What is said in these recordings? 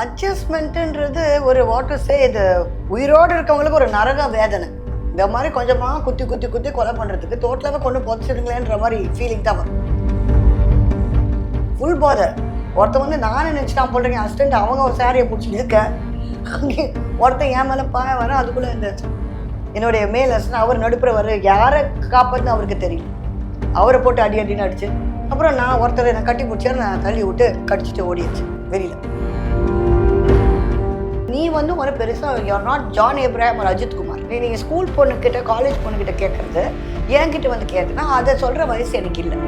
அட்ஜஸ்ட்மெண்ட்டுன்றது ஒரு வாட்டர் சே இது உயிரோடு இருக்கவங்களுக்கு ஒரு நரக வேதனை. இந்த மாதிரி கொஞ்சமாக குத்தி குத்தி குத்தி கொலை பண்ணுறதுக்கு தோட்டலாகவே கொண்டு புதைச்சிடுங்களேன்ற மாதிரி ஃபீலிங் தான் வரும். ஃபுல் போதர் ஒருத்தன் வந்து நானே நினச்சிட்டான் போடுறேன் அசிஸ்டண்ட் அவங்க ஒரு சாரியை பிடிச்சிட்டு இருக்க அங்கே ஒருத்தன் என் மேலே பாய வர அதுக்குள்ளே இந்த என்னுடைய மேல் அசிஸ்டன்ட் அவர் நடுப்புற வர யாரை காப்பாற்றுன்னு அவருக்கு தெரியும். அவரை போட்டு அடி அடின்னு அடிச்சு. அப்புறம் நான் ஒருத்தரை நான் கட்டி பிடிச்சாரு நான் தள்ளி விட்டு கடிச்சிட்டு ஓடிடுச்சு வெளியில. நீ வந்து ஒரு பெருசாக யூஆர் நாட் ஜான் ஏப்ராஹிம் ஒரு அஜித் குமார் நீ நீங்கள் ஸ்கூல் பொண்ணுக்கிட்ட காலேஜ் பொண்ணுக்கிட்ட கேட்குறது என்கிட்ட வந்து கேட்குனா அதை சொல்கிற வயசு எனக்கு இல்லை.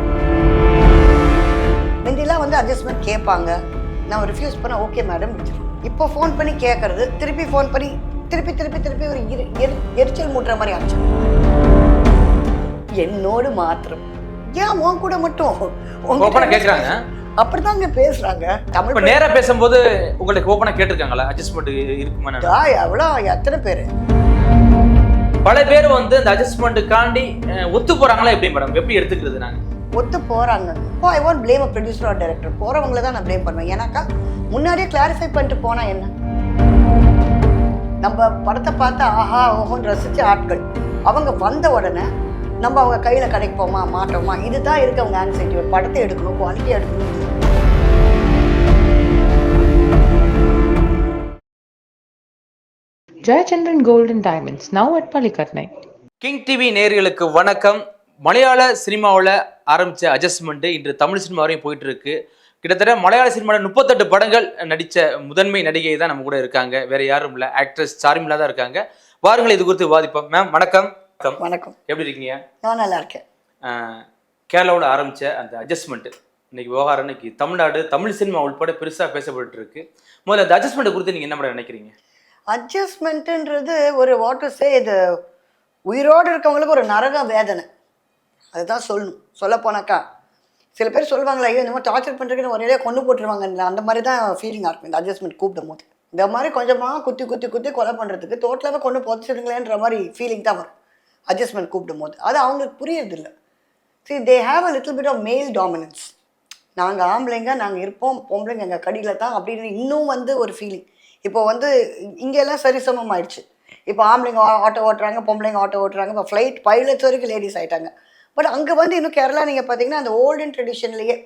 முந்திலாம் வந்து அட்ஜஸ்ட்மெண்ட் கேட்பாங்க. நான் ரிஃப்யூஸ் பண்ண ஓகே மேடம் இப்போ ஃபோன் பண்ணி கேட்கறது திருப்பி ஃபோன் பண்ணி திருப்பி திருப்பி திருப்பி ஒரு எரிச்சல் மூட்டுற மாதிரி ஆச்சு. என்னோடு மாத்திரம். ஏன் உன் கூட மட்டும்? கேக்குறாங்க? அப்படிதாங்க பேசுறாங்க. தமிழ் நேரா பேசும்போது உங்களுக்கு ஓப்பனா கேட்டிருக்காங்களா அட்ஜஸ்ட்மெண்ட் இருக்குமா எவ்வளோ? எத்தனை பேர்? பல பேர் வந்து இந்த அட்ஜஸ்ட்மெண்ட்டுக்காண்டி ஒத்து போறாங்களா எப்படி மேடம் எப்படி எடுத்துக்கிறது நாங்க? ஒத்து போறாங்க. இப்போ I want blame a producer or director. போறவங்கள தான் நான் ப்ளேம் பண்ணுவேன். ஏன்னாக்கா முன்னாடியே கிளாரிஃபை பண்ணிட்டு போனா என்ன? நம்ம படத்தை பார்த்து ஆஹா ஓஹோன்னு ரசிச்ச ஆட்கள். அவங்க வந்த உடனே நம்ம அவங்க கையில கிடைப்போமா மாட்டோமா? இதுதான் இருக்கு அவங்க ஆன்சைட்டி ஒரு படத்தை எடுக்கணும் குவாலிட்டி எடுக்கணும். Gold and Diamonds, now at Palikatnai. King TV நேயர்களுக்கு வணக்கம். மலையாள சினிமாவில் ஆரம்பித்த அட்ஜஸ்ட்மெண்ட் இன்று தமிழ் சினிமா வரையும் போயிட்டு இருக்கு கிட்டத்தட்ட மலையாள சினிமாவில் முப்பத்தெட்டு படங்கள் நடித்த முதன்மை நடிகை தான் நம்ம கூட இருக்காங்க. வேற யாரும் இல்லை. ஆக்ட்ரஸ் சார்மிலா தான் இருக்காங்க. வாருங்கள் இது குறித்து விவாதிப்போம். மேம் வணக்கம். வணக்கம். வணக்கம். எப்படி இருக்கீங்க? நான் நல்லா இருக்கேன் கேரளாவில் ஆரம்பித்த அந்த அட்ஜஸ்ட்மெண்ட் இன்னைக்கு விவகாரம் இன்னைக்கு தமிழ்நாடு தமிழ் சினிமா உள்பட பெருசாக பேசப்பட்டு இருக்கு முதல்ல அந்த அட்ஜஸ்ட்மெண்ட் குறித்து நீங்கள் என்ன மேடம் நினைக்கிறீங்க? அட்ஜஸ்ட்மெண்ட்டுன்றது ஒரு வாட்டர் சே இது உயிரோடு இருக்கவங்களுக்கு ஒரு நரக வேதனை. அதுதான் சொல்லணும். சொல்ல போனாக்கா சில பேர் சொல்லுவாங்களே ஐயோ இந்த மாதிரி டார்ச்சர் பண்ணுறதுக்கு ஒரே கொண்டு போட்டுருவாங்க அந்த மாதிரி தான் ஃபீலிங்காக இருக்கும் இந்த அட்ஜஸ்ட்மெண்ட் கூப்பிடும் போது இந்த மாதிரி கொஞ்சமாக குத்தி குத்தி குத்தி கொலை பண்ணுறதுக்கு டோட்டலாகவே கொண்டு புதைச்சிடுங்களேன்ற மாதிரி ஃபீலிங் தான் வரும். அட்ஜஸ்ட்மெண்ட் கூப்பிடும் போது அது அவங்களுக்கு புரியறதில்ல. See they have a little bit of male dominance நாங்கள் ஆம்பளைங்க நாங்கள் இருப்போம் பொம்பளைங்க எங்கள் கடியில் தான் அப்படின்னு இன்னும் வந்து ஒரு ஃபீலிங் இப்போ வந்து இங்கெல்லாம் சரிசமம் ஆயிடுச்சு. இப்போ ஆம்பளைங்க ஆ- ஆட்டோ ஓட்டுறாங்க பொம்பளைங்க ஆட்டோ ஓட்டுறாங்க இப்போ ஃப்ளைட் பைலட்ஸ் வரைக்கும் லேடிஸ் ஆகிட்டாங்க பட் அங்கே வந்து இன்னும் கேரளா நீங்கள் பார்த்தீங்கன்னா அந்த ஓல்டன் ட்ரெடிஷன்லேயே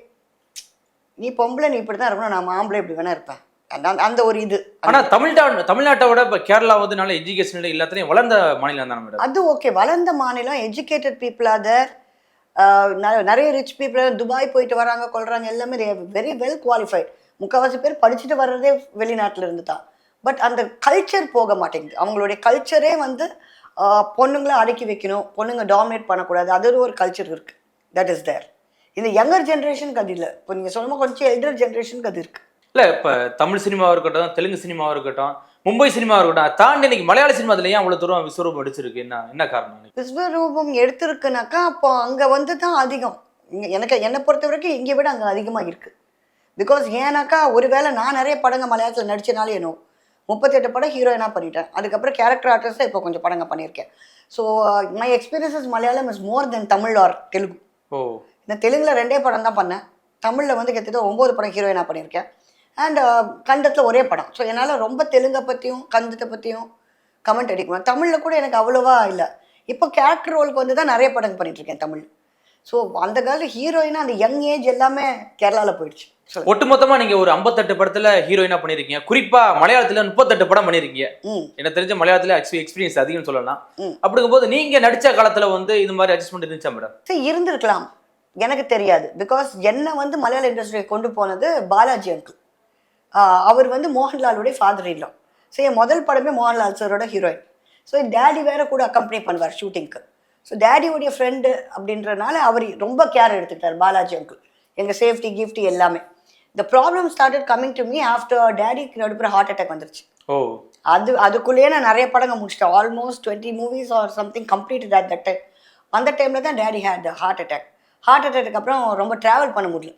நீ பொம்பளை நீ இப்படி தான் இருக்கணும் நான் ஆம்பளை இப்படி வேணா இருப்பேன். அந்த- அந்த ஒரு இது. ஆனா தமிழ்நாடு தமிழ்நாட்டை விட இப்போ கேரளா வந்து நல்ல எஜுகேஷன் எல்லாத்துலயும் வளர்ந்த மாநிலம் தான் மேடம் அது ஓகே வளர்ந்த மாநிலம் எஜுகேட்டட் பீப்புள் அதர் நிறைய ரிச் பீப்புள் துபாய் போயிட்டு வராங்க கொள்றாங்க எல்லாமே வெரி வெல் குவாலிஃபைட் முக்கால்வாசி பேர் படிச்சுட்டு வர்றதே வெளிநாட்டுல இருந்து தான். பட் அந்த கல்ச்சர் போக மாட்டேங்குது. அவங்களுடைய கல்ச்சரே வந்து பொண்ணுங்களை அடக்கி வைக்கணும் பொண்ணுங்க டாமினேட் பண்ணக்கூடாது. அது ஒரு கல்ச்சர் இருக்கு. தட் இஸ் தேர் இந்த யங்கர் ஜென்ரேஷனுக்கு அது இல்லை. இப்போ நீங்கள் சொல்லும்போது கொஞ்சம் எல்டர் ஜென்ரேஷனுக்கு அது இருக்கு. இல்ல இப்ப தமிழ் சினிமாவா இருக்கட்டும் தெலுங்கு சினிமாவா இருக்கட்டும் மும்பை சினிமாவா இருக்கட்டும் தாண்டி இன்னைக்கு மலையாள சினிமா அதுல ஏன் அவ்வளவு தூரம் விஸ்வரூபம் அடிச்சிருக்கு? என்ன என்ன காரணம் விஸ்வரூபம் எடுத்திருக்குனாக்கா அப்போ அங்கே வந்து தான் அதிகம். இங்க எனக்கு என்னை பொறுத்த வரைக்கும் இங்கே விட அங்கே அதிகமாக இருக்குது பிகாஸ் ஏன்னாக்கா ஒருவேளை நான் நிறைய படங்கள் மலையாளத்தில் நடிச்சனாலே என்னோ முப்பத்தெட்டு படம் ஹீரோயினாக பண்ணிட்டேன். அதுக்கப்புறம் கேரக்டர் ஆர்டிஸ்டாக இப்போ கொஞ்சம் படங்கள் பண்ணியிருக்கேன். So my experiences Malayalam is more than Tamil or Telugu. Oh. இந்த தெலுங்கில் ரெண்டே படம் தான் பண்ணேன். தமிழில் வந்து கிட்டத்தட்ட ஒம்பது படம் ஹீரோயினாக பண்ணியிருக்கேன். அண்ட் கண்டத்தில் ஒரே படம். ஸோ என்னால் ரொம்ப தெலுங்கை பற்றியும் கந்தத்தை பற்றியும் கமெண்ட் அடிக்கணும் தமிழில் கூட எனக்கு அவ்வளோவா இல்லை. இப்போ கேரக்டர் ரோலுக்கு வந்து தான் நிறைய படம் பண்ணிட்டு இருக்கேன் தமிழ். ஸோ அந்த காலத்தில் ஹீரோயினாக அந்த யங் ஏஜ் எல்லாமே கேரளாவில் போயிடுச்சு. சொல்லு. ஒட்டுமொத்தமா நீங்க ஒரு 58 படத்துல ஹீரோயினா பண்ணிருக்கீங்க. குறிப்பா மலையாளத்துல முப்பத்தெட்டு படம் பண்ணிருக்கீங்க. ம். எனக்கு தெரிஞ்ச மலையாளத்துல எக்ஸ்பீரியன்ஸ் அதிகம் சொல்லலாம். அப்படிங்கும்போது நீங்க நடிச்ச காலத்துல வந்து இது மாதிரி அட்ஜஸ்ட்மெண்ட் இருந்துச்சா மேடம் சரி இருந்திருக்கலாம். எனக்கு தெரியாது. பிகாஸ் என்னை வந்து மலையாள இண்டஸ்ட்ரியை கொண்டு போனது பாலாஜி அங்கிள் அவர் வந்து மோகன்லாலுடைய ஃபாதர் இல்லா ஸோ என் முதல் படமே மோகன்லால் சாரோட ஹீரோயின் ஸோ என் டேடி வேற கூட அக்கம்பெனி பண்ணுவார் ஷூட்டிங்க்கு ஸோ டேடியோடைய ஃப்ரெண்டு அப்படின்றனால அவர் ரொம்ப கேர் எடுத்துக்கிட்டார் பாலாஜி அங்கிள் எங்கள் சேஃப்டி கிஃப்டி எல்லாமே. இந்த problem started coming to me after டேடிக்கு நடுப்புற ஹார்ட் அட்டாக் வந்துருச்சு. ஓ. அது அதுக்குள்ளேயே நான் நிறைய படங்கள் முடிச்சிட்டேன். Almost twenty movies or something completed at that time அந்த டைமில் தான் daddy had heart attack heart attack அப்புறம் ரொம்ப ட்ராவல் பண்ண முடியல.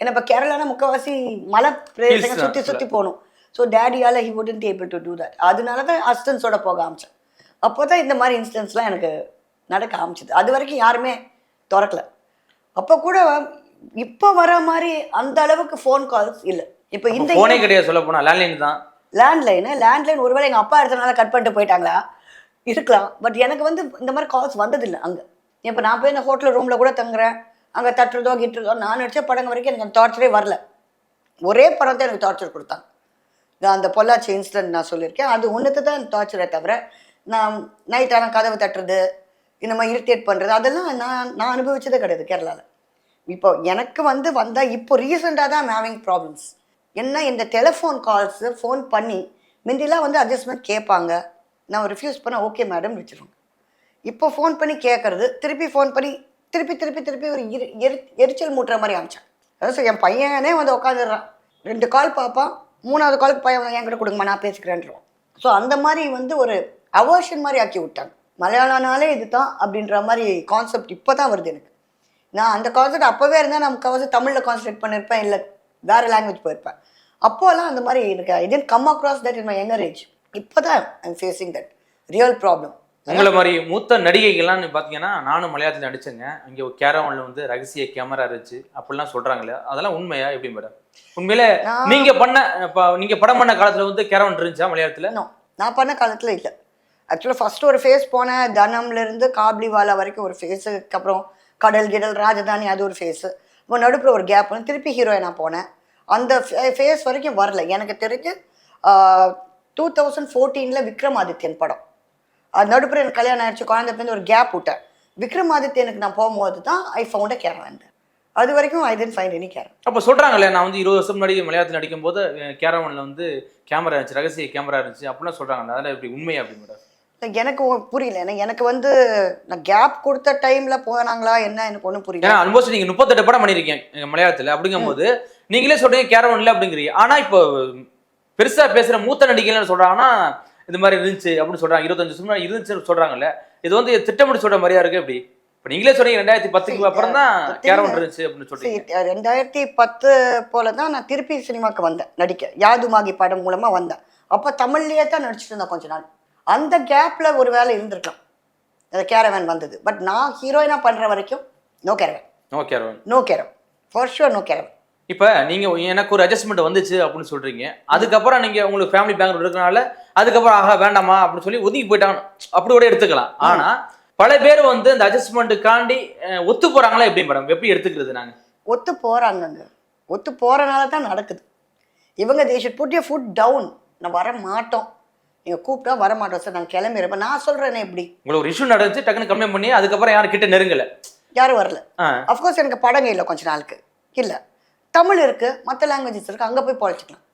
ஏன்னா இப்போ கேரளானா முக்கால்வாசி மலை தான், சுற்றி சுற்றி போகணும். So டேடியால் he wouldn't able to do that அதனால தான் அசிஸ்டன்ஸோட போக ஆரம்பிச்சேன். அப்போ தான் இந்த மாதிரி இன்சிடென்ட்ஸ்லாம் எனக்கு நடக்க ஆரம்பிச்சது. அது வரைக்கும் யாருமே திறக்கல. அப்போ கூட இப்போ வர மாதிரி அந்த அளவுக்கு ஃபோன் கால்ஸ் இல்லை. இப்போ இந்த போனே கிடையாது சொல்ல போனா. லேண்ட்லைன் தான். லேண்ட்லைனு லேண்ட்லைன் ஒருவேளை எங்கள் அப்பா எடுத்தனால கட் பண்ணிட்டு போயிட்டாங்களா? இருக்கலாம். பட் எனக்கு வந்து இந்த மாதிரி கால்ஸ் வந்ததில்லை அங்கே. இப்போ நான் போய் இந்த ஹோட்டல் ரூமில் கூட தங்குறேன். அங்கே தட்டுறதோ கிட்டுறதோ நான் நடித்த படங்க வரைக்கும் எனக்கு அந்த டார்ச்சரே வரல. ஒரே படம் தான் எனக்கு டார்ச்சர் கொடுத்தாங்க நான் அந்த பொள்ளாச்சி இன்சிடென்ட் நான் சொல்லியிருக்கேன். அது ஒன்றுத்து தான் டார்ச்சரை தவிர நான் நைட் ஆனால் கதவு தட்டுறது இந்த மாதிரி இரிட்டேட் பண்ணுறது அதெல்லாம் நான் நான் அனுபவிச்சதே கிடையாது கேரளாவில் இப்போ எனக்கு வந்து வந்தால் இப்போ ரீசெண்டாக தான் ஹேவிங் ப்ராப்ளம்ஸ் என்ன இந்த டெலிஃபோன் கால்ஸு ஃபோன் பண்ணி முந்திலாம் வந்து அட்ஜஸ்ட்மெண்ட் கேட்பாங்க. நான் ரிஃப்யூஸ் பண்ண ஓகே மேடம் வச்சுருவாங்க. இப்போ ஃபோன் பண்ணி கேட்குறது திருப்பி ஃபோன் பண்ணி திருப்பி திருப்பி திருப்பி ஒரு எரி எரி எரிச்சல் மூட்டுற மாதிரி ஆமிச்சான் அதாவது என் பையனே வந்து உட்காந்துடுறான். ரெண்டு கால் பார்ப்பான் மூணாவது காலுக்கு பையன் வந்து என்கிட்ட கொடுங்கம்மா நான் பேசிக்கிறேன்றோம் ஸோ அந்த மாதிரி வந்து ஒரு அவர்ஷன் மாதிரி ஆக்கி விட்டாங்க. மலையாளனாலே இதுதான் அப்படின்ற மாதிரி கான்செப்ட் இப்போ தான் வருது எனக்கு. நான் அந்த கான்செப்ட் அப்போவே இருந்தால் நான் முக்கால்வாசி தமிழில் கான்சன்ட்ரேட் பண்ணியிருப்பேன் இல்லை வேறு லாங்குவேஜ் போயிருப்பேன். அப்போல்லாம் அந்த மாதிரி எனக்கு I didn't come across that in my younger age இப்போ தான் I'm facing that real problem உங்களை மாதிரி மூத்த நடிகைகள்லாம் பார்த்தீங்கன்னா நானும் மலையாளத்தில் நடிச்சேங்க. இங்கே கேரவனில் வந்து ரகசிய கேமரா இருந்துச்சு. அப்படிலாம் சொல்றாங்களே அதெல்லாம் உண்மையா எப்படி மேடம் உண்மையில நீங்க பண்ண இப்போ நீங்க படம் பண்ண காலத்துல வந்து கேரவன் இருந்துச்சா மலையாளத்துல? நான் பண்ண காலத்தில் இல்லை. ஆக்சுவலாக ஃபஸ்ட்டு ஒரு ஃபேஸ் போனேன் தனம்லேருந்து காப்லிவாலா வரைக்கும் ஒரு ஃபேஸுக்கு அப்புறம் கடல் கிடல் ராஜதானி அது ஒரு ஃபேஸு இப்போ நடுப்புற ஒரு கேப் வந்து திருப்பி ஹீரோயினாக போனேன். அந்த ஃபேஸ் வரைக்கும் வரல. எனக்கு தெரிஞ்சு டூ தௌசண்ட் ஃபோர்டீனில் விக்ரமாதித்யன் படம். நடுப்புற எனக்கு கல்யாணம் ஆயிடுச்சு குழந்தை பிறந்து ஒரு கேப் விட்டேன். விக்ரமாதித்யனுக்கு நான் போகும்போது தான் ஐ ஃபவுண்ட் அ கேரவன் அது வரைக்கும் I didn't find any caravan அப்போ சொல்றாங்களே நான் வந்து இருபது வருஷம் முன்னாடி மலையாளத்தில் நடிக்கும் போது கேரவனில் வந்து கேமரா இருந்துச்சு ரகசிய கேமரா இருந்துச்சு அப்படிலாம் சொல்றாங்களே அதெல்லாம் எப்படி உண்மையா அப்படி மேடம் எனக்கு புரியல. ஏன்னா எனக்கு வந்து நான் கேப் கொடுத்த டைமில் போனாங்களா என்ன எனக்கு ஒன்றும் புரியல. ஏன்னா ஆல்மோஸ்ட் நீங்க முப்பத்தெட்டு படம் பண்ணிருக்கீங்க மலையாளத்துல அப்படிங்கும்போது நீங்களே சொல்றீங்க கேரவன் இல்லை அப்படிங்கிறீங்க. ஆனா இப்போ பெருசா பேசுற மூத்த நடிகைகள் சொல்றாங்கன்னா இது மாதிரி இருந்துச்சு அப்படின்னு சொல்றாங்க. இருபத்தஞ்சு வருஷம் முன்னாடி இருந்துச்சுன்னு சொல்றாங்கல்ல. இது வந்து திட்டமிட்டு சொல்ற மாதிரியா இருக்கு எப்படி? இப்போ நீங்களே சொல்றீங்க ரெண்டாயிரத்தி பத்துக்கு அப்புறம் தான் is- இருந்துச்சு அப்படின்னு சரி, ரெண்டாயிரத்தி பத்து போல தான் நான் திருப்பி சினிமாக்கு வந்தேன் நடிக்க. யாதுமாகி படம் மூலமா வந்தேன். அப்போ தமிழ்லயே தான் நடிச்சிட்டு இருந்தேன் கொஞ்ச நாள். அந்த கேப்ல ஒரு வேலை இருந்திருக்கலாம். அந்த கேரவன் வந்தது. பட் நான் ஹீரோயினா பண்ற வரைக்கும் no caravan no caravan no caravan for sure no caravan இப்போ நீங்க எனக்கு ஒரு அட்ஜஸ்ட்மெண்ட் வந்துச்சு அப்படின்னு சொல்றீங்க. அதுக்கப்புறம் நீங்க உங்களுக்கு ஃபேமிலி பேக்ரவுண்ட் இருக்கனால அதுக்கப்புறம் ஆகா வேண்டாமா அப்படின்னு சொல்லி ஒதுங்கி போயிட்டாங்க அப்படி கூட எடுத்துக்கலாம். ஆனா பல பேர் வந்து இந்த அட்ஜஸ்ட்மெண்ட்டுக்காண்டி ஒத்து போறாங்களா எப்படி மேடம் எப்படி எடுத்துக்கிறது நாங்க? ஒத்து போறாங்கங்க. ஒத்து போறனால தான் நடக்குது. இவங்க they should put you foot down நான் வர மாட்டோம். நீங்கள் கூப்பிட்டா வர மாட்டோம். சார் நான் கிளம்பிடுறேன். நான் சொல்கிறேனே எப்படி உங்களுக்கு ஒரு இஷ்யூ நடந்துச்சு டக்குன்னு கம்ப்ளைண்ட் பண்ணி அதுக்கப்புறம் யாரும் கிட்ட நெருங்கல? யாரும் வரல. அஃப்கோர்ஸ் எனக்கு படங்க இல்லை கொஞ்ச நாளுக்கு. இல்லை. தமிழ் இருக்குது மற்ற லாங்குவேஜஸ் இருக்குது அங்கே போய் பழச்சிக்கலாம்.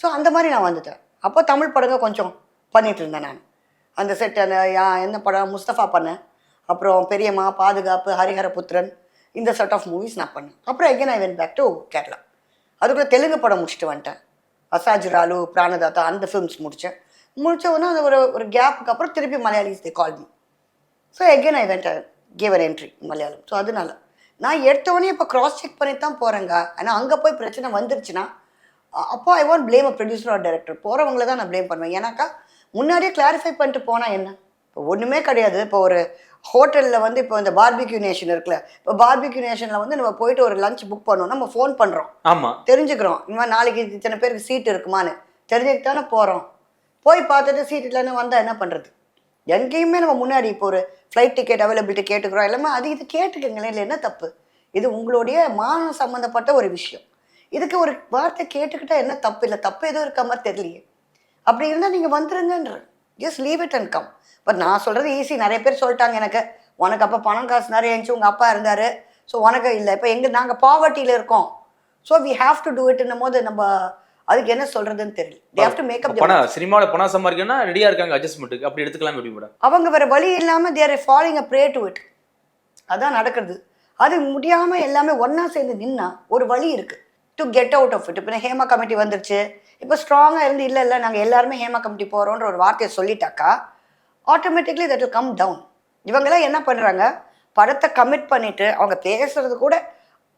ஸோ அந்த மாதிரி நான் வந்துட்டேன். அப்போ தமிழ் படங்க கொஞ்சம் பண்ணிகிட்டு இருந்தேன் நான். அந்த செட் அந்த யா- என்ன படம் முஸ்தஃபா பண்ணேன். அப்புறம் பெரியம்மா பாதுகாப்பு ஹரிஹர புத்திரன் இந்த செட் ஆஃப் மூவிஸ் நான் பண்ணேன். அப்புறம் again I went back to Kerala அதுக்குள்ளே தெலுங்கு படம் முடிச்சுட்டு வந்துட்டேன். அசாஜ் ராலு பிராணதாத்தா அந்த ஃபிலிம்ஸ் முடித்தேன் முடித்த உடனே அது ஒரு ஒரு கேப்புக்கு அப்புறம் திருப்பி Malayalis they call me so again I went gave an entry Malayalam so அதனால நான் எடுத்தவொடனே இப்போ கிராஸ் செக் பண்ணி தான் போகிறேங்க ஆனால் அங்கே போய் பிரச்சனை வந்துருச்சுன்னா அ- அப்போ I want blame a producer or director. போகிறவங்கள தான் நான் ப்ளேம் பண்ணுவேன். ஏன்னாக்கா முன்னாடியே கிளாரிஃபை பண்ணிட்டு போனால் என்ன? இப்போ ஒன்றுமே கிடையாது. இப்போ ஒரு ஹோட்டலில் வந்து இப்போ இந்த பார்பிக்யூ நேஷன் இருக்குல்ல இப்போ பார்பிக்யூ நேஷனில் வந்து நம்ம போயிட்டு ஒரு லஞ்ச் புக் பண்ணோம்னா நம்ம ஃபோன் பண்ணுறோம் ஆமா. தெரிஞ்சுக்கிறோம். இந்த மாதிரி நாளைக்கு இத்தனை பேருக்கு சீட் இருக்குமான்னு. தெரிஞ்சுக்கிட்டு தானே போகிறோம் போய் பார்த்துட்டு சீட் இல்லைன்னு வந்தால் என்ன பண்ணுறது எங்கேயுமே நம்ம முன்னாடி இப்போ ஒரு ஃப்ளைட் டிக்கெட் அவைலபிலிட்டி கேட்டுக்கிறோம். எல்லாமே அது இது கேட்டுக்கங்களேன். இல்லை என்ன தப்பு? இது உங்களுடைய மானம் சம்மந்தப்பட்ட ஒரு விஷயம். இதுக்கு ஒரு வார்த்தை கேட்டுக்கிட்டா என்ன தப்பு? இல்லை தப்பு எதுவும் இருக்க மாதிரி தெரியலையே. அப்படி இருந்தால் நீங்கள் வந்துருங்கன்ற. Just leave it and come but நான் சொல்கிறது ஈஸி நிறைய பேர் சொல்லிட்டாங்க எனக்கு. உனக்கு அப்போ பணம் காசு நிறைய இருந்துச்சு. உங்கள் அப்பா இருந்தார். ஸோ உனக்கு இல்லை. இப்போ எங்கே நாங்கள் பாவர்ட்டியில் இருக்கோம். So we have to do இட்னும் போது நம்ம அதுக்கு என்ன சொல்கிறதுன்னு தெரியல. தே ஹாவ் டு மேக்கப் பணம் சினிமாவில் பணம் சம்பாதிக்கணும்னா ரெடியா இருக்காங்க அட்ஜஸ்ட்மெண்ட்டுக்கு அப்படி எடுத்துக்கலாம் எப்படி மேடம் அவங்க வேற வழி இல்லாமல் they're following a pray to it அதான் நடக்கிறது. அது முடியாமல் எல்லாமே ஒன்றா சேர்ந்து நின்னா ஒரு வழி இருக்குது to get out of it இப்போ ஹேமா கமிட்டி வந்துருச்சு. இப்போ ஸ்ட்ராங்காக இருந்து இல்லை இல்லை நாங்கள் எல்லாருமே ஹேமா கமிட்டி போகிறோன்ற ஒரு வார்த்தையை சொல்லிட்டாக்கா automatically that will come down இவங்கெல்லாம் என்ன பண்ணுறாங்க படத்தை கமிட் பண்ணிவிட்டு அவங்க பேசுகிறது கூட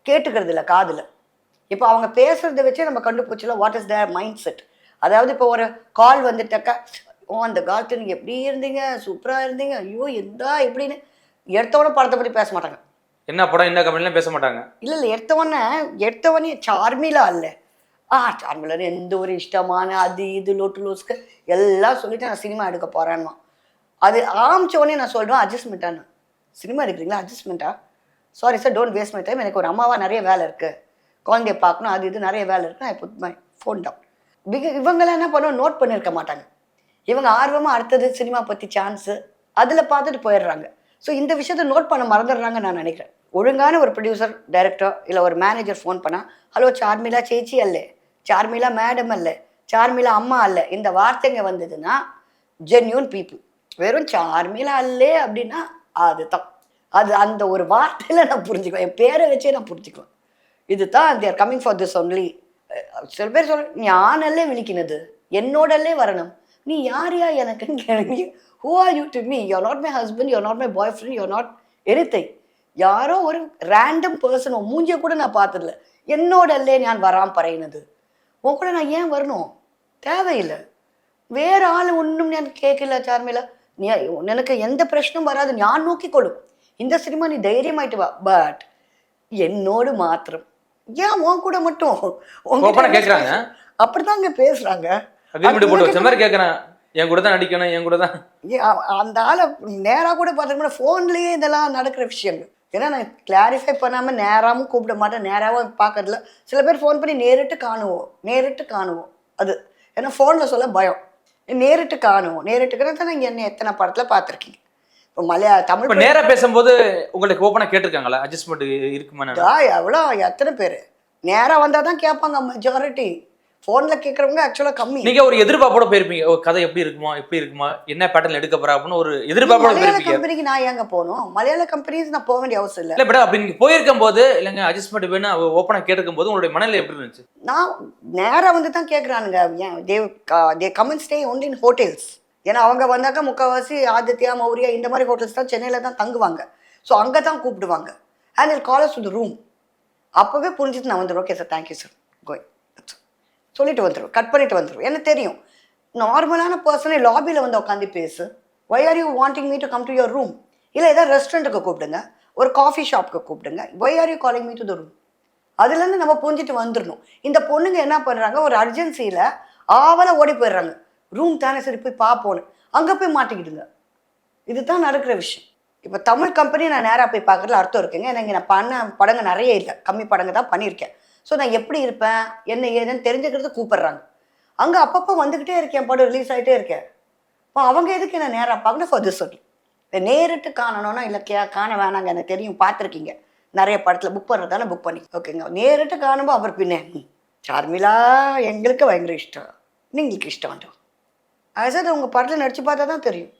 கேட்டுக்கிறது இல்லை காதில். இப்போ அவங்க பேசுகிறத வச்சே நம்ம கண்டுபிடிச்சல what is their mind set அதாவது இப்போ ஒரு கால் வந்துட்டாக்கா ஓ அந்த காலத்து நீங்கள் எப்படி இருந்தீங்க? சூப்பராக இருந்தீங்க. ஐயோ எந்த எப்படின்னு எடுத்தோட படத்தை பற்றி பேச மாட்டாங்க. என்ன படம் என்ன கம்பெனிலாம் பேச மாட்டாங்க? இல்லை இல்லை எடுத்தவொடனே எடுத்தவொடனே சார்மிலா இல்லை. ஆ சார்மிலர் எந்த ஒரு இஷ்டமான அது இது லோட்டு லோஸ்க்கு எல்லாம் சொல்லிட்டு நான் சினிமா எடுக்க போகிறேன்னா அது ஆரம்பிச்ச உடனே நான் சொல்கிறேன் அட்ஜஸ்ட்மெண்ட்டான்னு சினிமா எடுக்கிறீங்களா? அட்ஜஸ்ட்மெண்ட்டா sorry sir don't waste my time எனக்கு ஒரு அம்மாவா நிறைய வேலை இருக்குது குழந்தைய பார்க்கணும் அது இது நிறைய வேலை இருக்குது நான் put my phone down pick இவங்கெல்லாம் என்ன பண்ணுவோம் நோட் பண்ணியிருக்க மாட்டாங்க. இவங்க ஆர்வமாக அடுத்தது சினிமா பற்றி சான்ஸு அதில் பார்த்துட்டு போயிடுறாங்க. ஸோ இந்த விஷயத்தை நோட் பண்ண மறந்துடுறாங்க நான் நினைக்கிறேன். ஒழுங்கான ஒரு ப்ரொடியூசர் டைரக்டர் இல்லை ஒரு மேனேஜர் ஃபோன் பண்ணால் ஹலோ சார்மிலா சேச்சி அல்ல. சார்மிலா மேடம் அல்ல. சார்மிலா அம்மா அல்ல. இந்த வார்த்தைங்க வந்ததுன்னா ஜென்யூன் பீப்புள் வெறும் சார்மிலா அல்லே அப்படின்னா அதுதான். அது அந்த ஒரு வார்த்தையில் நான் புரிஞ்சுக்குவேன். என் பேரை வச்சே நான் புரிஞ்சுக்குவேன். இதுதான் they're coming for this only சில பேர் சொல்ற ஞானல்லே விழிக்கினது. என்னோடல்லே வரணும். நீ யார் யா எனக்குன்னு கேள்வி who are you to me you're not my husband you're not my boyfriend you're not anything யாரோ ஒரு ரேண்டம் பர்சனோ மூஞ்சியை கூட நான் பார்த்ததில்ல. என்னோட அல்லே நான் வராம பறையினது உன் கூட நான் ஏன் வரணும்? தேவையில்லை. வேற ஆள் ஒன்றும் நான் கேட்கல சார்மில நீ எனக்கு எந்த பிரச்சனையும் வராது. நான் நோக்கி நோக்கிக்கொள்ளும் இந்த சினிமா நீ தைரியமாயிட்டு வா. பட் என்னோடு மாத்திரம். ஏன் உன் கூட மட்டும்? அப்படிதாங்க பேசுறாங்க. என் கூட தான் நடிக்கணும் என் கூட தான் அந்த ஆளை நேராக கூட பார்த்துருக்கோம் ஃபோன்லேயே இதெல்லாம் நடக்கிற விஷயங்கள். ஏன்னா நான் கிளாரிஃபை பண்ணாமல் நேராகவும் கூப்பிட மாட்டேன் நேராகவும் பார்க்கறதில்ல சில பேர் ஃபோன் பண்ணி நேரிட்டு காணுவோம் நேரிட்டு காணுவோம். அது ஏன்னா ஃபோனில் சொல்ல பயம். நேரிட்டு காணுவோம் நேரிட்டுக்கிறது தான் நீங்கள் என்ன எத்தனை படத்தில் பார்த்துருக்கீங்க? இப்போ மலையா தமிழ் இப்ப நேரா பேசும்போது உங்களுக்கு ஓப்பனா கேட்டிருக்காங்களா? அட்ஜஸ்ட்மெண்ட் இருக்குமா எவ்வளோ? எத்தனை பேர்? நேராக வந்தால் தான் கேட்பாங்க மெஜாரிட்டி ஃபோனில் கேட்குறவங்க ஆக்சுவலாக கம்மி. நீங்க ஒரு எதிர்பார்ப்போட போயிருப்பீங்க கதை எப்படி இருக்குமா? எப்படி இருக்குமா? என்ன பேட்டர்ன் எடுக்க போறா? அப்படின்னு ஒரு எதிர்பார்ப்போட மலையாள கம்பெனிக்கு நான் ஏங்க போகணும்? மலையாள கம்பெனிஸ் நான் போக வேண்டிய அவசியம் இல்லை. இல்ல மேடம் அப்படி நீங்க போயிருக்கும் போது இல்லைங்க அட்ஜஸ்ட்மெண்ட் வேணும் அவ ஓப்பனா கேட்டிருக்கும் போது உங்களுடைய மனநிலை எப்படி இருந்துச்சு? நான் நேராக வந்து தான் கேட்குறானுங்க ஏன் they they come and stay only in hotels ஏன்னா அவங்க வந்தாக்கா முக்கால்வாசி ஆதித்யா மௌரியா இந்த மாதிரி ஹோட்டல்ஸ் தான் சென்னையில் தான் தங்குவாங்க. ஸோ அங்கே தான் கூப்பிடுவாங்க. And I'll callers to room அப்போவே புரிஞ்சுட்டு நான் வந்துடுவேன். Okay sir thank you sir கோய் சொல்லிட்டு வந்துடும் கட் பண்ணிட்டு வந்துடும் எனக்கு தெரியும். நார்மலான பர்சனே லாபியில் வந்து உட்காந்து பேசு. Why are you wanting me to come to your room இல்லை ஏதாவது ரெஸ்டாரண்ட்டுக்கு கூப்பிடுங்க. ஒரு காஃபி ஷாப்புக்கு கூப்பிடுங்க. Why are you calling me to the room அதுலேருந்து நம்ம புரிஞ்சுட்டு வந்துடணும் இந்த பொண்ணுங்க என்ன பண்ணுறாங்க ஒரு அர்ஜென்சியில் ஆவலை ஓடி போயிடுறாங்க. ரூம் தானே சரி போய் பார்ப்போன்னு அங்கே போய் மாட்டிக்கிடுங்க. இதுதான் நடக்கிற விஷயம். இப்போ தமிழ் கம்பெனி நான் நேராக போய் பார்க்குறதுல அர்த்தம் இருக்குங்க. ஏன்னா இங்கே நான் பண்ண படங்கள் நிறைய இல்லை. கம்மி படங்கள் தான் பண்ணியிருக்கேன். ஸோ நான் எப்படி இருப்பேன்? என்ன ஏதுன்னு தெரிஞ்சுக்கிறது கூப்பிட்றாங்க. அங்கே அப்பப்போ வந்துக்கிட்டே இருக்கேன் படம் ரிலீஸ் ஆகிட்டே இருக்கேன். இப்போ அவங்க எதுக்கு என்ன நேராக பார்க்கணும்? ஃபார் திஸ் சொல்லி இப்போ நேரிட்டு காணணும்னா இல்லை கே காண வேணாங்க எனக்கு தெரியும் பார்த்துருக்கீங்க. நிறைய படத்தில் புக் பண்ணுறதால புக் பண்ணி. ஓகேங்க நேரிட்டு காணும்போது அவர் பின்னே ம், எங்களுக்கு பயங்கர இஷ்டம். நீங்களுக்கு இஷ்டம் வேண்டாம் அது சார் உங்கள் படத்தில் நடித்து பார்த்தா தான் தெரியும்.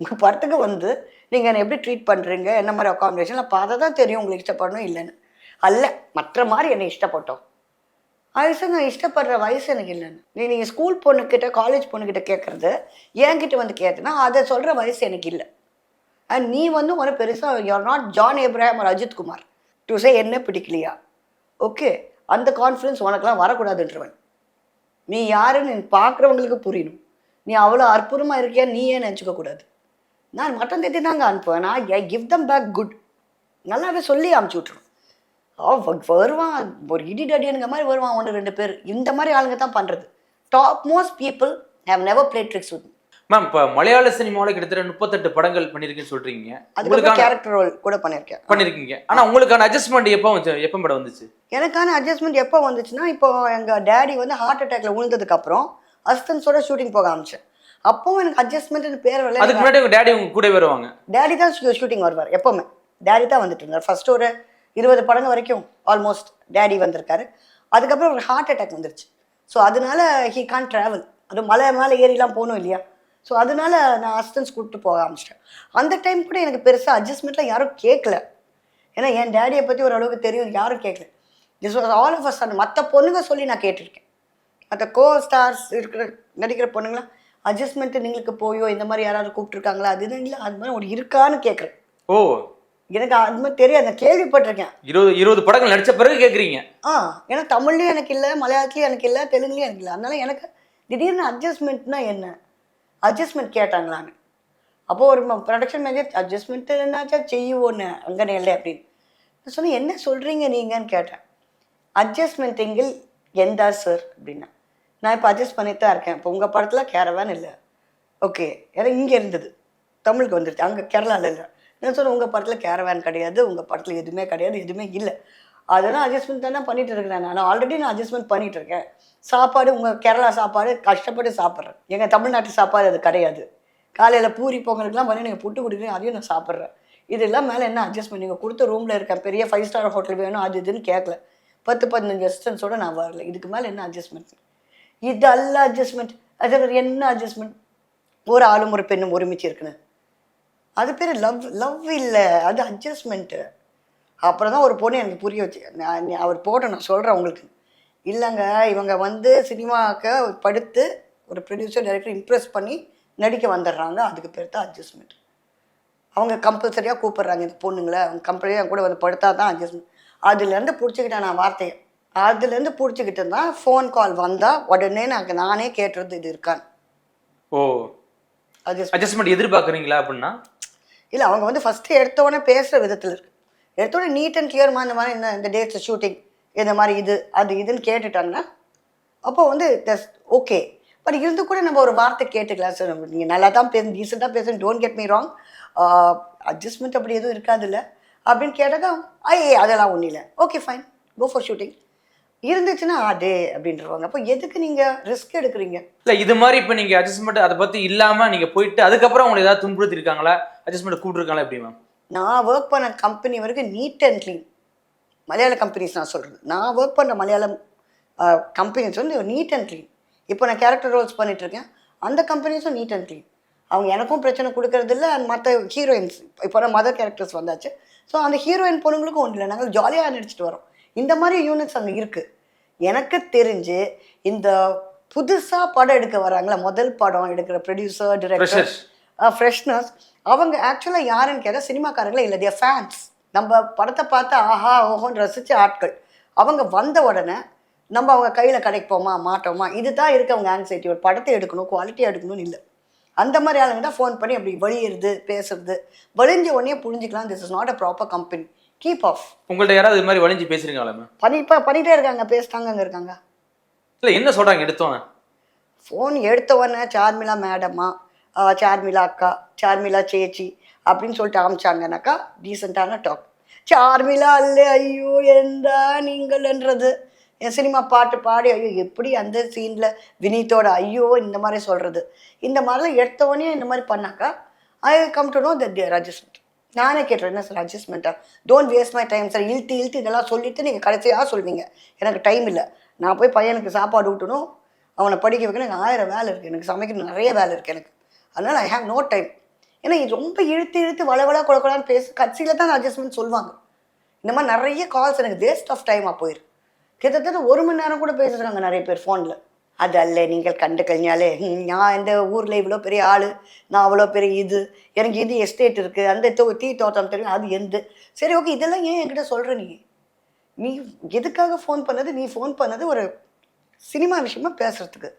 உங்கள் படத்துக்கு வந்து நீங்கள் என்னை எப்படி ட்ரீட் பண்ணுறீங்க என்ன மாதிரி அக்காமடேஷனில் பார்த்தா தான் தெரியும் உங்களுக்கு இஷ்டப்படணும் இல்லைன்னு. அல்ல மற்ற மாதிரி என்னை இஷ்டப்பட்டோம். வயசு நான் இஷ்டப்படுற வயசு எனக்கு இல்லைன்னு. நீ நீங்கள் ஸ்கூல் பொண்ணுக்கிட்ட காலேஜ் பொண்ணுக்கிட்ட கேட்குறது என்கிட்ட வந்து கேட்டனா அதை சொல்கிற வயசு எனக்கு இல்லை. அண்ட் நீ வந்து ஒரு பெருசாக யூஆர் நாட் ஜான் ஏப்ரஹாம் ஒரு அஜித் குமார் டு சே என்ன பிடிக்கலையா? ஓகே அந்த கான்ஃபிடன்ஸ் உனக்கெல்லாம் வரக்கூடாதுன்றவன். நீ யாருன்னு பார்க்குறவங்களுக்கு புரியணும். நீ அவ்வளோ அற்புதமாக இருக்கியா நீ ஏன் நான் மட்டன் தேத்தி தாங்க அனுப்புவேன். நான் I give them back good நல்லாவே சொல்லி அமுச்சு விட்ருவேன் வருவான். ஒரு இடி டடியனுங்க மாதிரி வருவான் ஒன்று ரெண்டு பேர். இந்த மாதிரி ஆளுங்க தான் பண்ணுறது top most people have never play tricks with me இப்போ மலையாள சினிமாவில் கிட்டத்தட்ட முப்பத்தெட்டு படங்கள் பண்ணியிருக்கேன்னு அதுக்கப்புறம் உங்களுக்கான கேரக்டர் ரோல் கூட பண்ணியிருக்கேன் பண்ணியிருக்கீங்க ஆனா உங்களுக்கான அட்ஜஸ்ட்மெண்ட் எப்போ எப்போ மேடம் வந்துச்சு? எனக்கான அட்ஜஸ்ட்மெண்ட் எப்போ வந்துச்சுன்னா இப்போ எங்கள் டேடி வந்து ஹார்ட் அட்டாக்ல விழுந்ததுக்கப்புறம் அஸ்தன்ஸோட ஷூட்டிங் போக ஆரம்பிச்சேன். அப்போவும் எனக்கு அட்ஜஸ்ட்மெண்ட் பேர் வரல. அதுக்கு முன்னாடி உங்க டேடி உங்க கூட வருவாங்க. டேடி தான் ஷூட்டிங் வருவார் எப்போவுமே. டேடி தான் வந்துட்டு இருந்தார். ஃபர்ஸ்ட் ஒரு இருபது படங்கள் வரைக்கும் ஆல்மோஸ்ட் டேடி வந்திருக்காரு. அதுக்கப்புறம் ஒரு ஹார்ட் அட்டாக் வந்துருச்சு. ஸோ அதனால ஹீ கான் ட்ராவல் அது மலை மேலே ஏறிலாம் போகணும் இல்லையா? ஸோ அதனால நான் அசிஸ்டன்ஸ் கூப்பிட்டு போக ஆரம்பிச்சிட்டேன். அந்த டைம் கூட எனக்கு பெருசாக அட்ஜஸ்ட்மெண்ட்லாம் யாரும் கேட்கல ஏன்னா என் டேடியை பற்றி ஓரளவுக்கு தெரியும் யாரும் கேட்கல this was all of us மற்ற பொண்ணுங்க சொல்லி நான் கேட்டிருக்கேன். மற்ற கோ ஸ்டார்ஸ் இருக்கிற நடிக்கிற பொண்ணுங்களாம் அட்ஜஸ்ட்மெண்ட்டு நீங்களுக்கு போயோ இந்த மாதிரி யாராவது கூப்பிட்டுருக்காங்களா? அது இது இல்லை அது மாதிரி ஒரு இருக்கான்னு கேட்குறேன் ஓ எனக்கு அது மாதிரி தெரியாது நான் கேள்விப்பட்டிருக்கேன். இருபது இருபது படங்கள் நடிச்ச பிறகு கேக்குறீங்க. ஆ ஏன்னா தமிழ்லையும் எனக்கு இல்லை மலையாளத்துலையும் எனக்கு இல்லை தெலுங்குலையும் எனக்கு இல்லை. அதனால எனக்கு திடீர்னு அட்ஜஸ்ட்மெண்ட்னா என்ன? அட்ஜஸ்ட்மெண்ட் கேட்டாங்களான்னு அப்போ ஒரு ப்ரொடக்ஷன் மேனேஜர் அட்ஜஸ்ட்மெண்ட் என்னாச்சா? செய்யுவோன்னு அங்கே இல்லை அப்படின்னு. நான் சொன்னேன் என்ன சொல்கிறீங்க நீங்கன்னு கேட்டேன். அட்ஜஸ்ட்மெண்ட் எங்கில் எந்தா சார் அப்படின்னா. நான் இப்போ அட்ஜஸ்ட் பண்ணிட்டு தான் இருக்கேன். இப்போ உங்கள் படத்தில் கேரவேன் இல்லை. ஓகே ஏன்னா இங்கே இருந்தது. தமிழுக்கு வந்துருச்சு. அங்கே கேரளாவில் இல்லை. நான் சொன்னேன் உங்கள் படத்தில் கேரவேன் கிடையாது உங்கள் படத்தில் எதுவுமே கிடையாது எதுவுமே இல்லை. அதெல்லாம் அட்ஜஸ்ட்மெண்ட் தானே பண்ணிட்டு இருக்கிறேன் நான். ஆல்ரெடி நான் அட்ஜஸ்ட்மெண்ட் பண்ணிட்டு இருக்கேன். சாப்பாடு உங்கள் கேரளா சாப்பாடு கஷ்டப்பட்டு சாப்பிட்றேன். எங்கள் தமிழ்நாட்டு சாப்பாடு அது கிடையாது. காலையில் பூரி பொங்கலுக்குலாம் பண்ணி நீங்கள் புட்டு கொடுக்குறீங்க அதையும் நான் சாப்பிட்றேன். இதெல்லாம் மேலே என்ன அட்ஜஸ்ட்மெண்ட் நீங்கள் கொடுத்த ரூமில் இருக்கேன் பெரிய ஃபைவ் ஸ்டார் ஹோட்டல் வேணும் அது இதுன்னு கேட்கல பத்து பதினஞ்சு ரெஸ்டன்ஸோட நான் வரல. இதுக்கு மேலே என்ன அட்ஜஸ்ட்மெண்ட் இது அல்ல அட்ஜஸ்ட்மெண்ட் அது என்ன அட்ஜஸ்ட்மெண்ட் ஒரு ஆளும் ஒரு பெண்ணும் ஒருமிச்சு இருக்குன்னு அது பேர் லவ் லவ் இல்லை. அது அட்ஜஸ்ட்மெண்ட்டு அப்புறம் தான் ஒரு பொண்ணு எனக்கு புரிய வச்சு நான் அவர் போட்ட நான் சொல்கிறேன் உங்களுக்கு. இல்லைங்க இவங்க வந்து சினிமாவுக்கு படுத்து ஒரு ப்ரொடியூசர் டைரக்டர் இம்ப்ரெஸ் பண்ணி நடிக்க வந்துடுறாங்க. அதுக்கு பேர் தான் அட்ஜஸ்ட்மெண்ட் அவங்க கம்பல்சரியாக கூப்பிடுறாங்க இந்த பொண்ணுங்களை. அவங்க கம்பெனியாக கூட வந்து படுத்தா தான் அட்ஜஸ்ட்மெண்ட் அதுலேருந்து பிடிச்சிக்கிட்டேன் நான் வார்த்தையை. அதுலேருந்து பிடிச்சிக்கிட்டு தான் ஃபோன் கால் வந்தால் உடனே நான் நானே கேட்டுறது இது இருக்கான்னு. ஓ. அட்ஜஸ்ட் அட்ஜஸ்ட்மெண்ட் எதிர்பார்க்குறீங்களா அப்படின்னா? இல்லை அவங்க வந்து ஃபஸ்ட்டு எடுத்தோடனே பேசுகிற விதத்தில் இருக்கு. எடுத்தோடனே நீட் அண்ட் கிளியர்மா இந்த மாதிரி இந்த இந்த டேட்ஸ் ஷூட்டிங் இந்த மாதிரி இது அது இதுன்னு கேட்டுட்டாங்கன்னா அப்போ வந்து ஓகே பட் இருந்து கூட நம்ம ஒரு வார்த்தை கேட்டுக்கலாம் சார் நீங்கள் நல்லா தான் பேசு டீசெண்டாக பேசுங்க don't get me wrong adjustment அப்படி எதுவும் இருக்காதுல்ல. அப்படின்னு கேட்டாக்கா ஐயே அதெல்லாம் ஒன்றும் இல்லை. Okay fine go for shooting இருந்துச்சுன்னா அதே அப்படின்றவாங்க. அப்போ எதுக்கு நீங்கள் ரிஸ்க் எடுக்கிறீங்க? இல்லை இது மாதிரி இப்போ நீங்கள் அட்ஜஸ்ட்மெண்ட் அதை பற்றி இல்லாமல் நீங்கள் போயிட்டு அதுக்கப்புறம் உங்களுக்கு ஏதாவது துன்புறுத்திருக்காங்களா? அட்ஜஸ்ட்மெண்ட் கூப்பிட்டுருக்காங்களா எப்படி மேம் நான் ஒர்க் பண்ண கம்பெனி வரைக்கும் neat and clean Malayala companies நான் சொல்கிறேன் நான் ஒர்க் பண்ணுற மலையாளம் கம்பெனிஸ் வந்து நீட் அண்ட் க்ளீன் இப்போ நான் கேரக்டர் ரோல்ஸ் பண்ணிட்டு இருக்கேன். அந்த கம்பெனிஸும் நீட் அண்ட் க்ளீன் அவங்க எனக்கும் பிரச்சனை கொடுக்கறதில்ல அண்ட் மற்ற ஹீரோயின்ஸ் இப்போ நான் மதர் கேரக்டர்ஸ் வந்தாச்சு. ஸோ அந்த ஹீரோயின் பொண்ணுங்களுக்கும் ஒன்றும் இல்லை. நாங்கள் ஜாலியாக நடிச்சிட்டு வரோம். இந்த மாதிரி யூனிட்ஸ் அங்கே இருக்குது எனக்கு தெரிஞ்சு இந்த புதுசாக படம் எடுக்க வராங்களா முதல் படம் எடுக்கிற ப்ரொடியூசர் டிரெக்டர். ஃப்ரெஷ்னஸ் அவங்க ஆக்சுவலாக யாருன்னு கேட்டால் சினிமாக்காரங்களே இல்லை. தேர் ஃபேன்ஸ் நம்ம படத்தை பார்த்து ஆஹா ஓஹோன்னு ரசித்த ஆட்கள். அவங்க வந்த உடனே நம்ம அவங்க கையில் கிடைப்போமா மாட்டோமா? இதுதான் இருக்கு அவங்க ஆங்ஸைட்டி ஒரு படத்தை எடுக்கணும் குவாலிட்டியாக எடுக்கணும்னு இல்லை. அந்த மாதிரி ஆளுங்க தான் ஃபோன் பண்ணி அப்படி வழியிறது பேசுறது. வழிஞ்ச உடனே புரிஞ்சுக்கலாம் this is not a proper company keep off உங்கள்ட்ட யாராவது இது மாதிரி வளைஞ்சு பேசுறீங்களா மேம் பண்ணி இப்போ பண்ணிகிட்டே இருக்காங்க பேசிட்டாங்க அங்கே இருக்காங்க. இல்ல என்ன சொல்றாங்க எடுத்தோன்னே? ஃபோன் எடுத்த உடனே சார்மிளா மேடம்மா சார்மிலா சார்மிளா அக்கா சார்மிளா சேச்சி அப்படின்னு சொல்லிட்டு ஆமிச்சாங்கனாக்கா டீசெண்டான டாக் சார்மிளா அல்ல ஐயோ எந்தா நீங்கள்ன்றது என் சினிமா பாட்டு பாடி ஐயோ எப்படி அந்த சீனில் வினீத்தோட ஐயோ இந்த மாதிரி சொல்கிறது இந்த மாதிரிலாம் எடுத்தவொடனே இந்த மாதிரி பண்ணாக்கா I come to know that their adjustment நானே கேட்டுறேன் என்ன sir அட்ஜஸ்ட்மெண்ட்டா don't waste my time sir இழுத்து இழுத்து இதெல்லாம் சொல்லிவிட்டு நீங்கள் கடைசியாக சொல்வீங்க. எனக்கு டைம் இல்லை. நான் போய் பையனுக்கு சாப்பாடு ஊட்டணும். அவனை படிக்க வைக்கணும். எனக்கு ஆயிரம் வேலை இருக்குது எனக்கு சமைக்கணும். நிறைய வேலை இருக்குது எனக்கு. அதனால் ஐ ஹாவ் நோ டைம் ஏன்னா இது ரொம்ப இழுத்து இழுத்து வளவளா குழக்கலான்னு பேச கட்சியில் தான் அட்ஜஸ்ட்மெண்ட் சொல்லுவாங்க இந்த மாதிரி நிறைய கால்ஸ் எனக்கு வேஸ்ட் ஆஃப் டைமாக போயிருக்கு கிட்டத்தட்ட ஒரு மணி நேரம் கூட பேசுகிறாங்க நிறைய பேர் ஃபோனில் அது அல்ல நீங்கள் கண்டு கழிஞ்சாலே நான் இந்த ஊரில் இவ்வளோ பெரிய ஆள் நான் அவ்வளோ பெரிய இது எனக்கு இது எஸ்டேட் இருக்குது அந்த தோ- டீ தோட்டம் தெரியும் அது எந்த? சரி ஓகே இதெல்லாம் ஏன் என்கிட்ட சொல்கிற நீ? நீ எதுக்காக ஃபோன் பண்ணது? நீ ஃபோன் பண்ணது ஒரு சினிமா விஷயமா பேசுகிறதுக்கு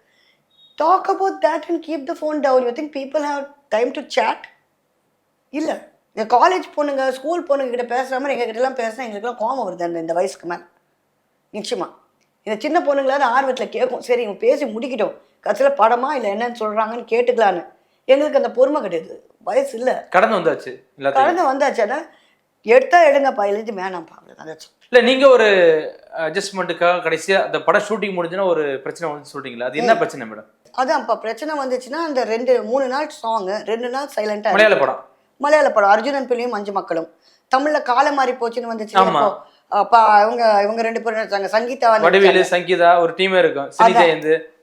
talk about that and keep the phone down you think people have time to chat இல்லை. இந்த காலேஜ் பொண்ணுங்க ஸ்கூல் பொண்ணுங்க கிட்ட பேசுகிற மாதிரி எங்கள் கிட்டலாம் பேசினா எங்களுக்குலாம் கோவம் வருது அந்த இந்த வயசுக்கு மேலே. நிச்சயமா. இந்த சின்ன பொண்ணுங்களாவது ஆர்வத்தில் கேட்கும் சரி இவங்க பேசி முடிக்கிட்டோம். கடைசியில் படமா இல்லை என்னன்னு சொல்கிறாங்கன்னு கேட்டுக்கலான்னு. எங்களுக்கு அந்த பொறுமை கிடையாது. வயசு இல்லை. கடந்து வந்தாச்சு எல்லாத்தையும். கலந்து வந்தாச்சுன்னா எடுத்தா எடுங்கப்பா. எழுதி வேணாம்ப்பா. அவ்வளோதான். இல்ல நீங்க ஒரு அட்ஜஸ்ட்மெண்ட்டுக்காக கடைசியா அந்த படம் ஷூட்டிங் முடிஞ்சுன்னா ஒரு பிரச்சனை வந்து சொல்றீங்களா? அது என்ன பிரச்சனை மேடம் அதான்ப்பா பிரச்சனை வந்துச்சுன்னா அந்த ரெண்டு மூணு நாள் சாங்கு ரெண்டு நாள் சைலண்டாக மலையாள படம். மலையாள படம். அர்ஜுனன் பிள்ளையும் மஞ்சு மக்களும். தமிழ்ல காலம் மாறி போச்சுன்னு வந்துச்சு. அப்போ, இவங்க இவங்க ரெண்டு பேரும் நடிச்சாங்க. சங்கீதா வடிவேலு சங்கீதா ஒரு டீமே இருக்கும். சினி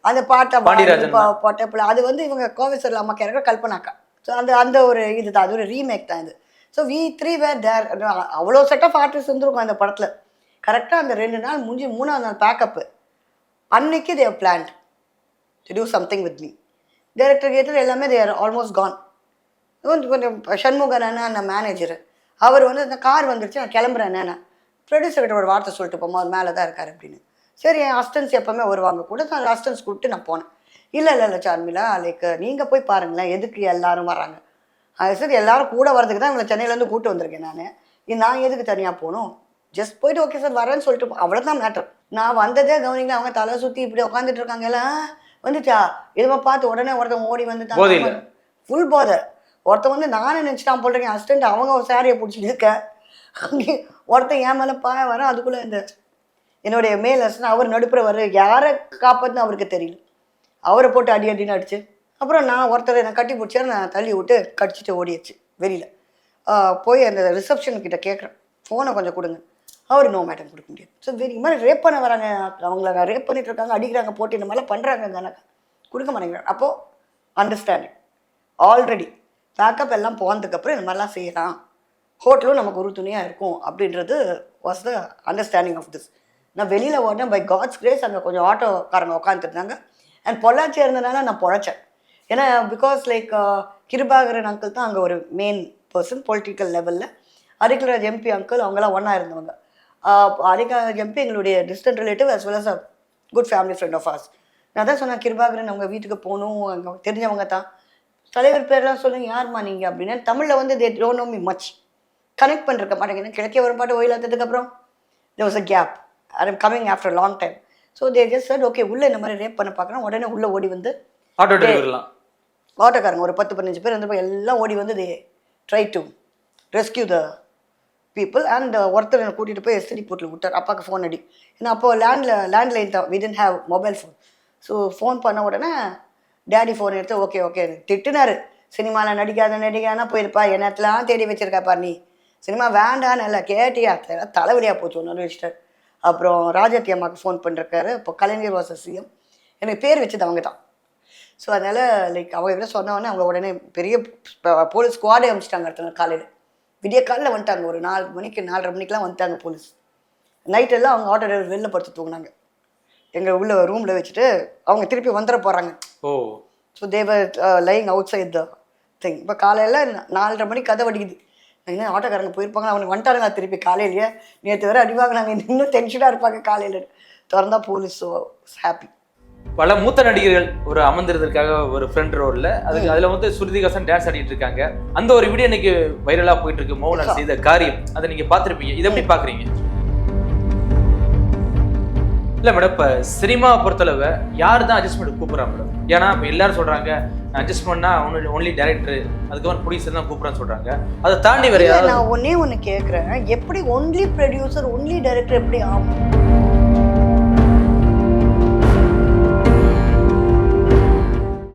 அந்த பாட்டை பாண்டியராஜன் பாட்டப்பில் அது வந்து இவங்க கோவிசர்ல அம்மா கேரக்டர் கல்பனாக்கா. ஸோ அந்த அந்த ஒரு இதுதான். அது ஒரு ரீமேக் தான் இது. So we three were there அவ்வளோ செட் ஆஃப் ஆர்டிஸ்ட் இருந்திருக்கும் அந்த படத்தில். கரெக்டாக அந்த ரெண்டு நாள் முடிஞ்சு மூணாவது நாள் பேக்கப்பு அன்னைக்கு they planned to do something with me director cater எல்லாமே தேர் ஆல்மோஸ்ட் கான் கொஞ்சம் கொஞ்சம் சண்முகன் அண்ணா அந்த மேனேஜர் அவர் வந்து இந்த கார் வந்துருச்சு நான் கிளம்புறேன் அண்ணா. ப்ரொடியூசர் ஒரு வார்த்தை சொல்லிட்டு போமா அவர் மேலே தான் இருக்கார் அப்படின்னு. சரி என் அஸ்டன்ஸ் எப்போவுமே வருவாங்க. கூட நான் அஸ்டன்ஸ் கூப்பிட்டு நான் போனேன். இல்லை இல்லை இல்லை சார்மிலா லைக் நீங்கள் போய் பாருங்களேன் எதுக்கு எல்லாரும் வராங்க? அது சரி எல்லாரும் கூட வரதுக்கு தான் இவங்களை சென்னையிலேருந்து கூப்பிட்டு வந்திருக்கேன் நான். நான் எதுக்கு தனியாக போகணும்? ஜஸ்ட் போயிட்டு ஓகே சார் வரேன்னு சொல்லிட்டு அவ்வளோதான் மேட்டர் நான் வந்ததே கவனிங்களா அவங்க தலை சுற்றி இப்படி உட்காந்துட்டு இருக்காங்க எல்லாம். வந்துச்சா இதுமா பார்த்து உடனே ஒருத்தன் ஓடி. வந்து ஃபுல் போதை. ஒருத்தன் வந்து நானே நினச்சிட்டான் போட்டிருக்கேன் அசிஸ்டண்ட் அவங்க ஒரு சாரியை பிடிச்சிட்டு இருக்க. அங்கே ஒருத்தன் என் மேலே பாய வர அதுக்குள்ளே இந்த என்னுடைய மேல் அசிஸ்டன்ட் அவர் நடுப்புற வர யாரை காப்பாற்றுன்னு அவருக்கு தெரியல. அவரை போட்டு அடி அடின்னு அடிச்சு. அப்புறம் நான் ஒருத்தரை நான் கட்டி பிடிச்சாரு நான் தள்ளி விட்டு கடிச்சிட்டு ஓடியாச்சு வெளியில். போய் அந்த ரிசப்ஷன் கிட்ட கேட்குறேன் ஃபோனை கொஞ்சம் கொடுங்க. அவர் நோ மேடம் கொடுக்க முடியாது. ஸோ வேறு இது மாதிரி ரேப் பண்ண வராங்க. அவங்கள ரேப் பண்ணிட்டு இருக்காங்க அடிக்கிறாங்க போட்டு இந்த மாதிரிலாம் பண்ணுறாங்க கணக்கு கொடுக்க மாட்டேங்கிறாங்க அப்போது அண்டர்ஸ்டாண்டிங் ஆல்ரெடி பேக்கப் எல்லாம் போனதுக்கப்புறம் இந்த மாதிரிலாம் செய்யலாம். ஹோட்டலும் நமக்கு ஒரு துணியாக இருக்கும் அப்படின்றது was the understanding of this நான் வெளியில் ஓடினேன் பை காட்ஸ் கிரேஸ் அங்கே கொஞ்சம் ஆட்டோக்காரங்க உட்காந்துருந்தாங்க அண்ட் பொள்ளாச்சி இருந்ததுனால நான் பொழைச்சேன். ஏன்னா because like uh, Kirubakaran uncle தான் அங்கே ஒரு மெயின் பர்சன் பொலிட்டிக்கல் லெவலில் அரிக்கல்ராஜ் எம்பி அங்கிள் அவங்களாம் ஒன்றா இருந்தவங்க. அரிக்கராஜ் எம்பி எங்களுடைய distant relative as well as a good family friend of us நான் தான் சொன்னேன் கிருபாகரன் அவங்க வீட்டுக்கு போகணும் அங்கே தெரிஞ்சவங்க தான். தலைவர் பேர்லாம் சொல்லுங்க யாரும்மா நீங்கள் அப்படின்னு. தமிழில் வந்து they don't know me much connect பண்ணிருக்க மாட்டேங்க. ஏன்னா கிழக்கே ஒரு பாட்டு ஓயிலாத்ததுக்கு அப்புறம் there was a gap I am coming after long time so they just said okay உள்ளே இந்த மாதிரி ரேப் பண்ண பார்க்குறோம் உடனே உள்ளே ஓடி வந்து ஆட்டோ டிரைவர்லாம் ஆட்டோக்காரங்க ஒரு பத்து பதினஞ்சு பேர் இருந்தப்போ எல்லாம் ஓடி வந்து they try to rescue the people and uh, ஒருத்தர் என்னை கூட்டிகிட்டு போய் எஸ்டி போட்டில் விட்டார். அப்பாவுக்கு ஃபோன் அடி. ஏன்னா அப்போது லேண்டில் லேண்ட்லைன் தான். Without have mobile phone so phone பண்ண உடனே டேடி ஃபோன் எடுத்து ஓகே ஓகே திட்டுனாரு. சினிமாவில் நடிக்காத நடிகானா போயிருப்பா. என்னத்தெல்லாம் தேடி வச்சிருக்காப்பா நீ. சினிமா வேண்டான்னு இல்லை கேட்டியா தலைவலியாக போச்சு ஒன்று வச்சுட்டார் அப்புறம் ராஜத்தி அம்மாவுக்கு ஃபோன் பண்ணிருக்காரு இப்போ கலைஞர் வாச சிஎம். எனக்கு பேர் வச்சது அவங்க தான். ஸோ அதனால் லைக் அவங்க எப்படி சொன்னவொடனே அவங்க உடனே பெரிய போலீஸ் ஸ்குவாடே அனுப்பிச்சிட்டாங்க அடுத்த காலையில். விடிய காலையில் வந்துட்டாங்க. ஒரு நாலு மணிக்கு நாலரை மணிக்கெலாம் வந்துட்டாங்க போலீஸ். நைட் எல்லாம் அவங்க ஆட்டோ டிரைவர் வெளில படுத்து தூங்கினாங்க. எங்கள் உள்ள ரூமில் வச்சுட்டு அவங்க திருப்பி வந்துட போகிறாங்க ஓ. So they were lying outside the thing இப்போ காலையில் நாலரை மணிக்கு கதை வடிக்குது என்ன ஆட்டோக்காரங்க போயிருப்பாங்க அவனுக்கு வந்துட்டாருங்க திருப்பி காலையிலேயே? நேற்று வரை அடி வாங்கினாங்க. இன்னும் டென்ஷனாக இருப்பாங்க காலையில். திறந்தா போலீஸ் ஸோ ஹாப்பி பல மூத்த நடிகர்கள் ஒரு அமர்ந்திருந்ததுக்காக ஒரு ஃப்ரெண்ட் ரோல்ல அதுக்கு அதுல வந்து ஸ்ருதிகாசன் டான்ஸ் ஆடிட்டு இருக்காங்க. அந்த ஒரு வீடியோ இன்னைக்கு வைரலா போயிட்டு இருக்கு. மோகன்லால் செய்த காரியம். அதை நீங்க பார்த்திருப்பீங்க. இதை எப்படி பாக்குறீங்க இல்ல மேடம் இப்ப சினிமா பொறுத்தளவு யார் தான் அட்ஜஸ்ட்மெண்ட் கூப்பிடுறாங்க மேடம் ஏன்னா இப்ப எல்லாரும் சொல்றாங்க அட்ஜஸ்ட்மெண்ட்னா ஒன்லி டேரக்டர் அதுக்கப்புறம் ப்ரொடியூசர் தான் கூப்பிடுறான்னு சொல்றாங்க. அதை தாண்டி வேற நான் ஒன்னே ஒன்று கேட்குறேன் எப்படி ஒன்லி ப்ரொடியூசர் ஒன்லி டைரக்டர் எப்படி ஆகும்?